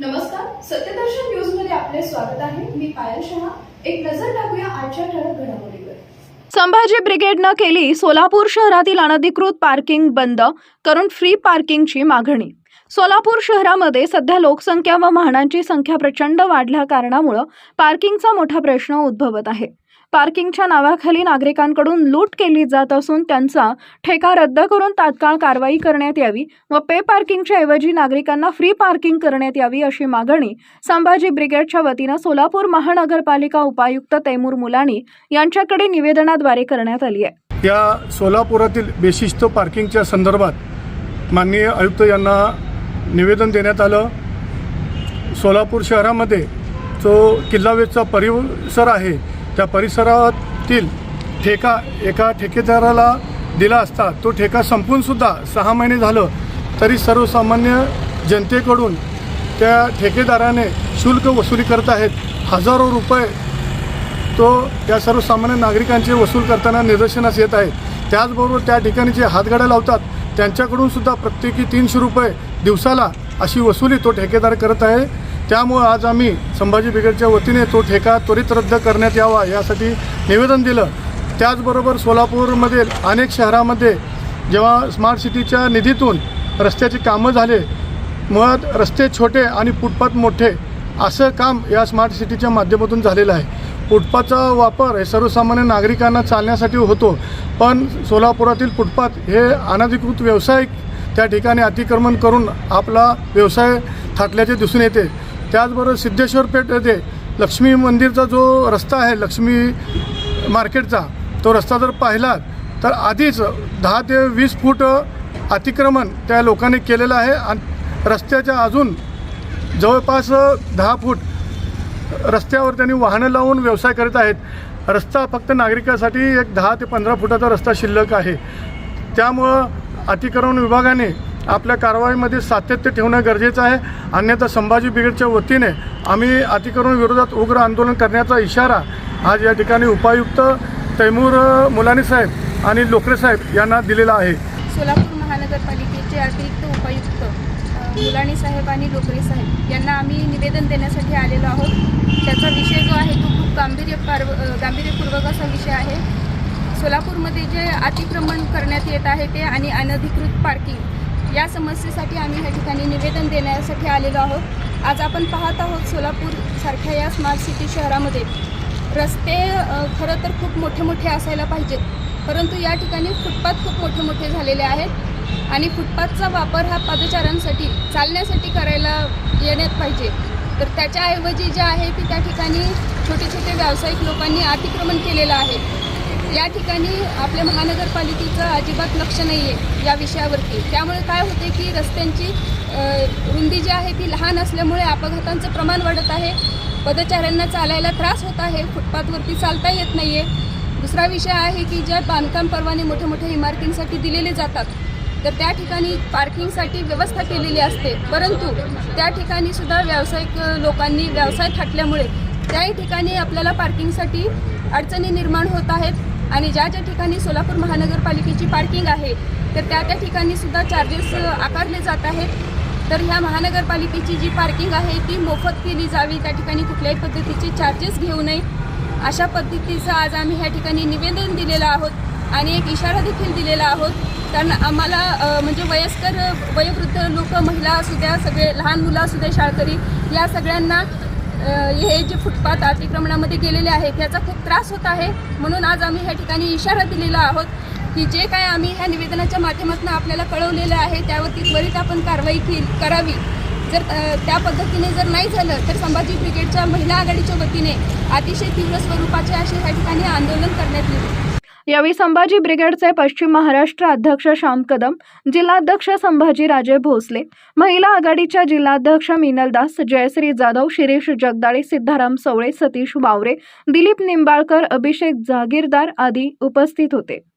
नमस्कार सत्यदर्शन न्यूजमध्ये आपले स्वागत आहे. मी पायल शहा. एक नजर टाकूया आजच्या ठळक घडामोडीवर. संभाजी ब्रिगेडनं केली सोलापूर शहरातील अनधिकृत पार्किंग बंद करून फ्री पार्किंगची मागणी. सोलापूर शहरामध्ये सध्या लोकसंख्या व वाहनांची संख्या प्रचंड वाढल्या कारणामुळं पार्किंगचा मोठा प्रश्न उद्भवत आहे. पार्किंगच्या नावाखाली नागरिकांकडून लूट केली जात असून त्यांचा ठेका रद्द करून तात्काळ कारवाई करण्यात यावी व पे पार्किंगच्या ऐवजी नागरिकांना फ्री पार्किंग करण्यात यावी अशी मागणी संभाजी ब्रिगेडच्या वतीनं सोलापूर महानगरपालिका उपायुक्त तैमूर मुलानी यांच्याकडे निवेदनाद्वारे करण्यात आली आहे. या सोलापुरातील बेशिस्त पार्किंगच्या संदर्भात माननीय आयुक्त यांना निवेदन देण्यात आलं. सोलापूर शहरामध्ये जो किल्लावेचा परिसर आहे त्या परिसरातील ठेका एका ठेकेदाराला दिला असता तो ठेका संपूनसुद्धा सहा महिने झालं तरी सर्वसामान्य जनतेकडून त्या ठेकेदाराने शुल्क वसुली करत आहेत. हजारो रुपये तो या सर्वसामान्य नागरिकांचे वसूल करताना निदर्शनास येत आहे त्याचबरोबर त्या ठिकाणी जे हातगाड्या लावतात त्यांच्याकडून सुद्धा प्रत्येकी तीनशे रुपये दिवसाला अशी वसुली तो ठेकेदार करत आहे. त्यामुळं आज आम्ही संभाजी ब्रिगेडच्या वतीने तो ठेका त्वरित रद्द करण्यात यावा यासाठी निवेदन दिलं. त्याचबरोबर सोलापूरमध्ये अनेक शहरामध्ये जेव्हा स्मार्ट सिटीच्या निधीतून रस्त्याची कामं झाले मुळात रस्ते छोटे आणि फुटपाथ मोठे असं काम या स्मार्ट सिटीच्या माध्यमातून झालेलं आहे. फुटपाथचा वापर हे सर्वसामान्य नागरिकांना चालण्यासाठी होतो पण सोलापुरातील फुटपाथ हे अनधिकृत व्यावसायिक त्या ठिकाणी अतिक्रमण करून आपला व्यवसाय थाटल्याचे दिसून येते. त्याचबरोबर सिद्धेश्वर पेठ येथे लक्ष्मी मंदिरचा जो रस्ता आहे लक्ष्मी मार्केटचा तो रस्ता जर पाहिला तर आधीच दहा ते वीस फूट अतिक्रमण त्या लोकांनी केलेलं आहे आणि रस्त्याच्या अजून जवळपास दहा फूट रस्त्यावर त्यांनी वाहनं लावून व्यवसाय करत आहेत. रस्ता फक्त नागरिकासाठी एक दहा ते पंधरा फुटाचा रस्ता शिल्लक आहे. त्यामुळं अतिक्रमण विभागाने आपल्या कारवाईमध्ये सातत्य ठेवणं गरजेचं आहे. अन्यथा संभाजी ब्रिगेडच्या वतीने आम्ही अतिक्रमण विरोधात उग्र आंदोलन करण्याचा इशारा आज या ठिकाणी उपायुक्त तैमूर मुलानी साहेब आणि लोकरे साहेब यांना दिलेला आहे. सोलापूर महानगरपालिकेचे अतिरिक्त उपायुक्त मुलानी मुलाणी साहेब आणि लोकरे साहेब यांना आम्ही निवेदन देण्यासाठी आलेलो आहोत. त्याचा विषय जो आहे तो खूप गांभीर्य पार्व गांभीर्यपूर्वक असा विषय आहे. सोलापूरमध्ये जे अतिक्रमण करण्यात येत आहे ते आणि अनधिकृत पार्किंग या समस्येसाठी आम्ही या ठिकाणी निवेदन देण्यासाठी आलेलो आहोत. आज आपण पाहत आहोत सोलापूरसारख्या या स्मार्ट सिटी शहरामध्ये. रस्ते खरं तर खूप मोठे मोठे असायला पाहिजेत. परंतु या ठिकाणी फुटपाथ खूप मोठे मोठे झालेले आहेत. आणि फुटपाथचा वापर हा पादचाऱ्यांसाठी चालण्यासाठी करायला येण्यात पाहिजे. तर त्याच्याऐवजी जे आहे की त्या ठिकाणी छोटे छोटे व्यावसायिक लोकांनी अतिक्रमण केलेलं आहे. या ठिकाणी आपल्या महानगरपालिकेचं अजिबात लक्ष नाही आहे या विषयावरती. त्यामुळे काय होते की रस्त्यांची रुंदी जी आहे ती लहान असल्यामुळे अपघातांचं प्रमाण वाढत आहे. पदचाऱ्यांना चालायला त्रास होत आहे. फुटपाथवरती चालता येत नाही आहे दुसरा विषय आहे की ज्या बांधकाम परवाने मोठ्या मोठ्या इमारतींसाठी दिलेले जातात तर त्या ठिकाणी पार्किंगसाठी व्यवस्था केलेली असते. परंतु त्या ठिकाणी सुद्धा व्यावसायिक लोकांनी व्यवसाय थाटल्यामुळे त्याही ठिकाणी आपल्याला पार्किंगसाठी अडचणी निर्माण होत आहेत. आणि ज्या ज्या ठिकाणी सोलापूर महानगरपालिकेची पार्किंग आहे तर त्या त्या ठिकाणी सुद्धा चार्जेस आकारले जात आहेत. तर ह्या महानगरपालिकेची जी पार्किंग आहे ती मोफत केली जावी. त्या ठिकाणी कुठल्याही पद्धतीचे चार्जेस घेऊ नये. अशा पद्धतीचं आज आम्ही ह्या ठिकाणी निवेदन दिलेलं आहोत आणि एक इशारा देखील दिलेला आहोत. कारण आम्हाला म्हणजे वयस्कर वयोवृद्ध लोक महिला असू द्या सगळे लहान मुलं असू द्या शाळकरी या सगळ्यांना हे जे फुटपाथ अतिक्रमणामध्ये गेलेले आहेत याचा खूप त्रास होत आहे. म्हणून आज आम्ही ह्या ठिकाणी इशारा दिलेला आहोत की जे काय आम्ही ह्या निवेदनाच्या माध्यमातून आपल्याला कळवलेलं आहे त्यावरती त्वरित आपण कारवाई केली करावी. जर त्या पद्धतीने जर नाही झालं तर संभाजी ब्रिगेडच्या महिला आघाडीच्या वतीने अतिशय तीव्र स्वरूपाचे असे ह्या ठिकाणी आंदोलन करण्यात येईल. यावेळी संभाजी ब्रिगेडचे पश्चिम महाराष्ट्र अध्यक्ष श्याम कदम जिल्हाध्यक्ष संभाजी राजे भोसले महिला आघाडीच्या जिल्हाध्यक्ष मिनल दास जयश्री जाधव शिरीष जगदाळे सिद्धाराम सवळे सतीश वावरे दिलीप निंबाळकर अभिषेक जागीरदार आदी उपस्थित होते.